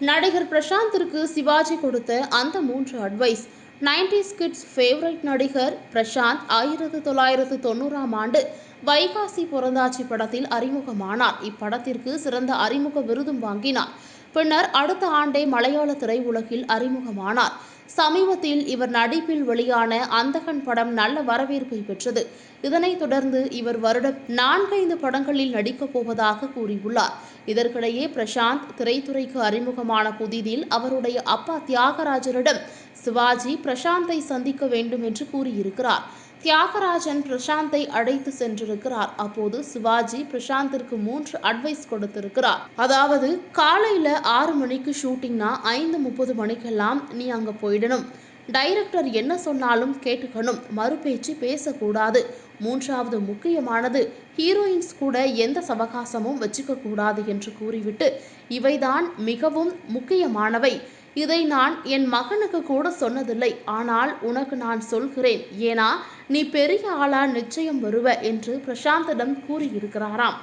நடிகர் பிரசாந்திற்கு சிவாஜி கொடுத்த அந்த மூன்று அட்வைஸ் 90s கிட்ஸ் ஃபேவரட் நடிகர் பிரசாந்த் ஆயிரத்து தொள்ளாயிரத்து தொண்ணூறாம் ஆண்டு வைகாசி புறந்தாச்சி படத்தில் அறிமுகமானார். இப்படத்திற்கு சிறந்த அறிமுக விருதும் வாங்கினார். பின்னர் அடுத்த ஆண்டே மலையாள திரையுலகில் அறிமுகமானார். சமீபத்தில் இவர் நடிப்பில் வெளியான அந்தகன் படம் நல்ல வரவேற்பை பெற்றது. இதனைத் தொடர்ந்து இவர் வருடம் நான்கைந்து படங்களில் நடிக்கப் போவதாக கூறியுள்ளார். இதற்கிடையே பிரசாந்த் திரைத்துறைக்கு அறிமுகமான புதிதில் அவருடைய அப்பா தியாகராஜரிடம் சிவாஜி பிரசாந்தை சந்திக்க வேண்டும் என்று கூறியிருக்கிறார். தியாகராஜன் பிரசாந்தை அழைத்து சென்றிருக்கிறார். அப்போது சிவாஜி பிரசாந்திற்கு மூன்று அட்வைஸ் கொடுத்திருக்கிறார். அதாவது காலையில ஆறு மணிக்கு ஷூட்டிங்னா ஐந்து முப்பது மணிக்கெல்லாம் நீ அங்க போயிடணும். டைரக்டர் என்ன சொன்னாலும் கேட்டுக்கணும். மறுபேச்சு பேசக்கூடாது. மூன்றாவது முக்கியமானது ஹீரோயின்ஸ் கூட எந்த சவகாசமும் வச்சுக்க கூடாது என்று கூறிவிட்டு இவைதான் மிகவும் முக்கியமானவை. இதை நான் என் மகனுக்கு கூட சொன்னதில்லை. ஆனால் உனக்கு நான் சொல்கிறேன். ஏனா நீ பெரிய ஆளா நிச்சயம் வருவ என்று பிரசாந்திடம் கூறியிருக்கிறாராம்.